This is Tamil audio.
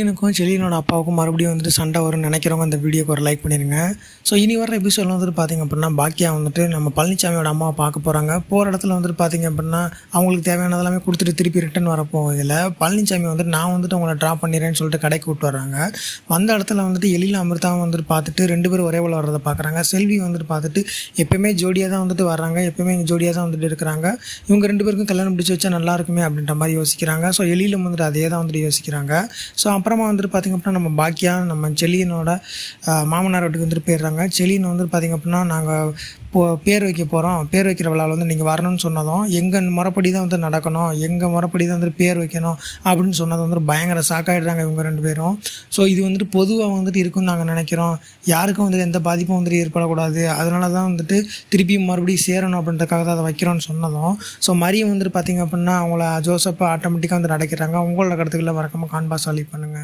எனக்கும் செலியனோட அப்பாவுக்கும் மறுபடியும் வந்துட்டு சண்டை வரும்னு நினைக்கிறவங்க அந்த வீடியோக்கு ஒரு லைக் பண்ணிடுங்க ஸோ இனி வர எபிசோடில் வந்துட்டு பார்த்திங்க அப்படின்னா பாக்கியா வந்துட்டு நம்ம பழனிசாமியோட அம்மாவை பார்க்க போகிறாங்க போகிற இடத்துல வந்துட்டு பார்த்திங்க அப்படின்னா அவங்களுக்கு தேவையானது எல்லாமே கொடுத்துட்டு திருப்பி ரிட்டன் வர பழனிசாமி வந்துட்டு நான் வந்துட்டு உங்களை ட்ராப் பண்ணிடுறேன்னு சொல்லிட்டு கடைக்கு விட்டு வர்றாங்க. வந்த இடத்துல வந்துட்டு எழில அமிர்தாவும் வந்துட்டு பார்த்துட்டு ரெண்டு பேரும் ஒரே போல் வர்றதை பார்க்குறாங்க. செல்வி வந்துட்டு பார்த்துட்டு எப்பயுமே ஜோடியாக தான் வந்துட்டு வர்றாங்க. எப்பயுமே இங்கே ஜோடியாக தான் வந்துட்டு இருக்கிறாங்க. இவங்க ரெண்டு பேருக்கும் கல்யாணம் பிடிச்சி வச்சா நல்லா இருக்குமே அப்படின்ற மாதிரி யோசிக்கிறாங்க. ஸோ எழிலும் வந்துட்டு அதே தான் வந்துட்டு யோசிக்கிறாங்க. ஸோ அப்புறமா வந்துட்டு பார்த்திங்க அப்படின்னா நம்ம பாக்கியா நம்ம செலியனோட மாமனார் வீட்டுக்கு வந்துட்டு போயிடுறாங்க. செலியன் வந்துட்டு பார்த்திங்க அப்படின்னா நாங்கள் போ பேர் வைக்க போகிறோம் பேர் வைக்கிற விழாவில் வந்து நீங்கள் வரணும்னு சொன்னதும் எங்கள் முறைப்படி தான் வந்து நடக்கணும் எங்கள் முறைப்படி தான் வந்துட்டு பேர் வைக்கணும் அப்படின்னு சொன்னது வந்துட்டு பயங்கர சாக்காயிடுறாங்க இவங்க ரெண்டு பேரும். ஸோ இது வந்துட்டு பொதுவாக வந்துட்டு இருக்குன்னு நாங்கள் நினைக்கிறோம். யாருக்கும் வந்துட்டு எந்த பாதிப்பும் வந்துட்டு ஏற்படக்கூடாது. அதனால தான் வந்துட்டு திருப்பியும் மறுபடியும் சேரணும் அப்படின்றதுக்காக தான் அதை வைக்கிறோன்னு சொன்னதும். ஸோ மரியம் வந்துட்டு பார்த்திங்க அப்படின்னா அவங்கள ஜோசப்பை ஆட்டோமேட்டிக்காக வந்து நடக்கிறாங்க. உங்களோட கருத்துக்களை மறக்காமல் கான்பாஸ் அலி பண்ணுங்கள்